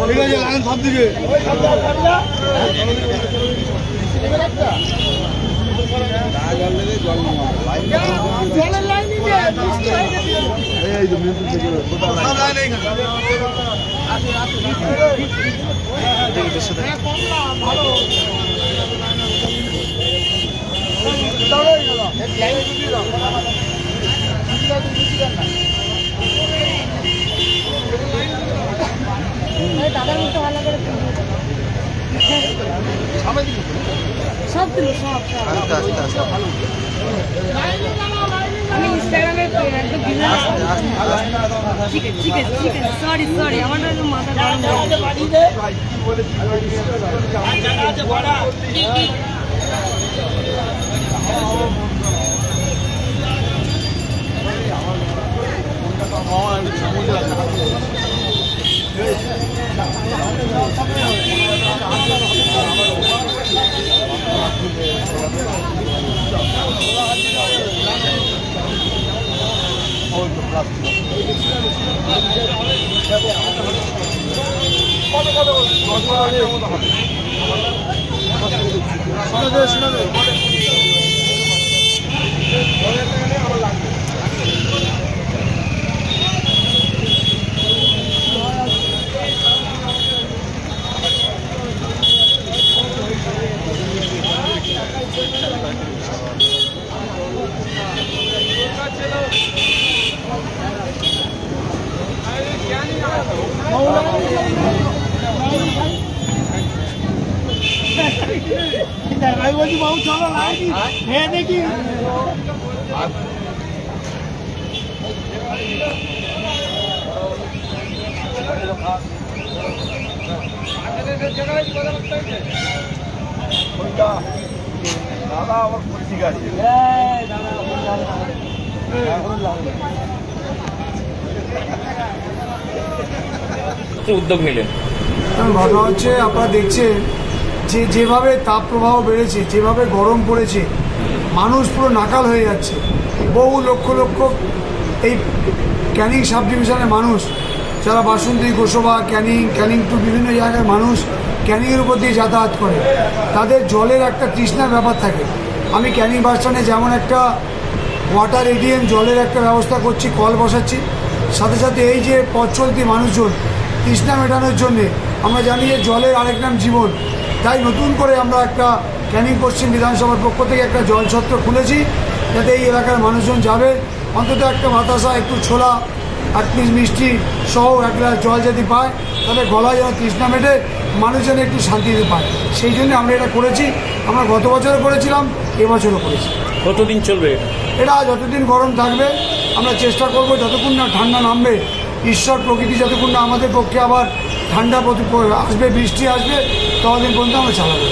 ঠিক আছে লাইন সব দিকে লাইন সব দিল সব সব। আমি ইনস্টাগ্রামে একদম ঠিক আছে ঠিক আছে ঠিক আছে। সরি সরি আমার মাথা গরম শোনা যায় শোনা যায় আমি বলছি বাবু চলো হ্যাঁ দেখি দাদা। আমার পত্রিকা আছে উদ্যোগ নিলেন? ঘটনা হচ্ছে, আপনারা দেখছেন, যে যেভাবে তাপ প্রবাহ বেড়েছে, যেভাবে গরম পড়েছে, মানুষ পুরো নাকাল হয়ে যাচ্ছে। বহু লক্ষ লক্ষ এই ক্যানিং সাব ডিভিশনের মানুষ, যারা বাসন্তী, গোসবা, ক্যানিং ক্যানিং টু বিভিন্ন জায়গার মানুষ, ক্যানিংয়ের উপর দিয়ে যাতায়াত করে, তাদের জলের একটা তৃষ্ণার ব্যাপার থাকে। আমি ক্যানিং বাস স্ট্যান্ডে যেমন একটা ওয়াটার এডিএম জলের একটা ব্যবস্থা করছি, কল বসাচ্ছি, সাথে সাথে এই যে পথ চলতি মানুষজন তৃষ্ণা মেটানোর জন্যে। আমরা জানি যে জলের আরেক নাম জীবন। তাই নতুন করে আমরা একটা ক্যানিং পশ্চিম বিধানসভার পক্ষ থেকে একটা জল ছত্র খুলেছি যাতে এই এলাকার মানুষজন যাবে। অন্তত একটা বাতাসা একটু ছোলা এক পিস মিষ্টি সহ এক গ্লাস জল যদি পায় তাহলে গলায় যেন তৃষ্ণা মেটে মানুষজন একটু শান্তিতে পায়। সেই জন্য আমরা এটা করেছি। আমরা গত বছরও করেছিলাম এবছরও করেছি। কতদিন চলবে এটা? এটা যতদিন গরম থাকবে আমরা চেষ্টা করব যতক্ষণ না ঠান্ডা নামবে ঈশ্বর প্রকৃতি যতক্ষণ না আমাদের পক্ষে আবার ঠান্ডা আসবে, বৃষ্টি আসবে, ততদিন পর্যন্ত আমরা চালাবো।